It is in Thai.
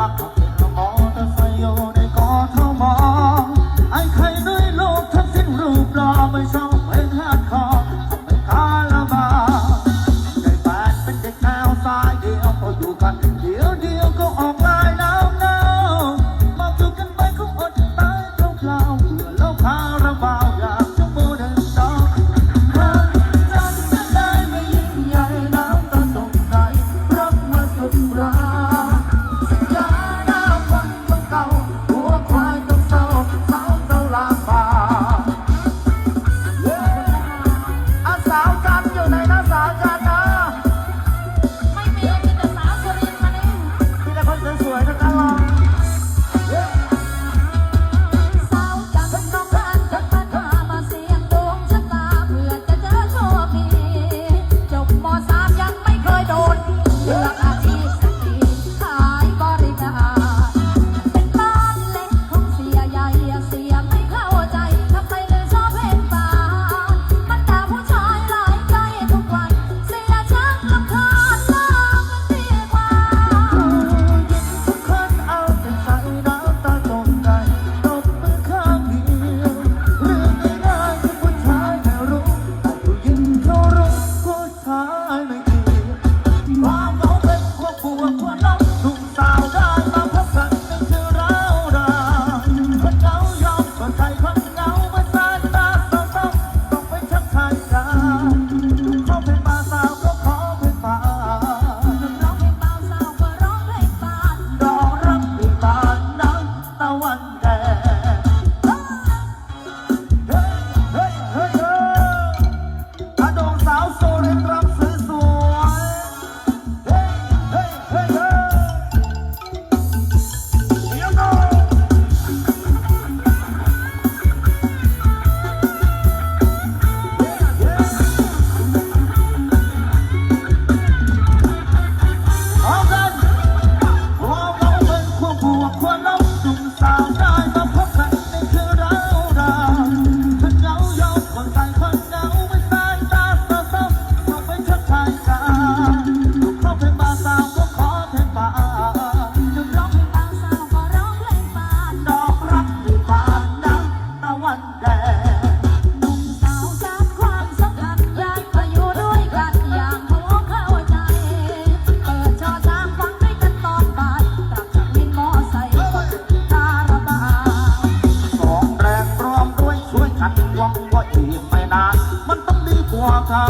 up. ลูกเเป็นบาวสาขอเพลงป่าลูกร้องเพลงบาวสาวก็ร้องเพลงป่าดอกรักที่านน้ำตะวันแดงนุ่มสาวจากความสกันธ์รักก็อยู่ด้วยกันอย่างเข้าอกเข้าใจ เปิดช่อตามฟังด้วยกันตอนบ่ากลับจมินมอไซค์ก็ถึงระบาย สองแรงร่มด้วยช่วยกันหวังว่าอีไม่นาน มันต้องดีกว่าเขา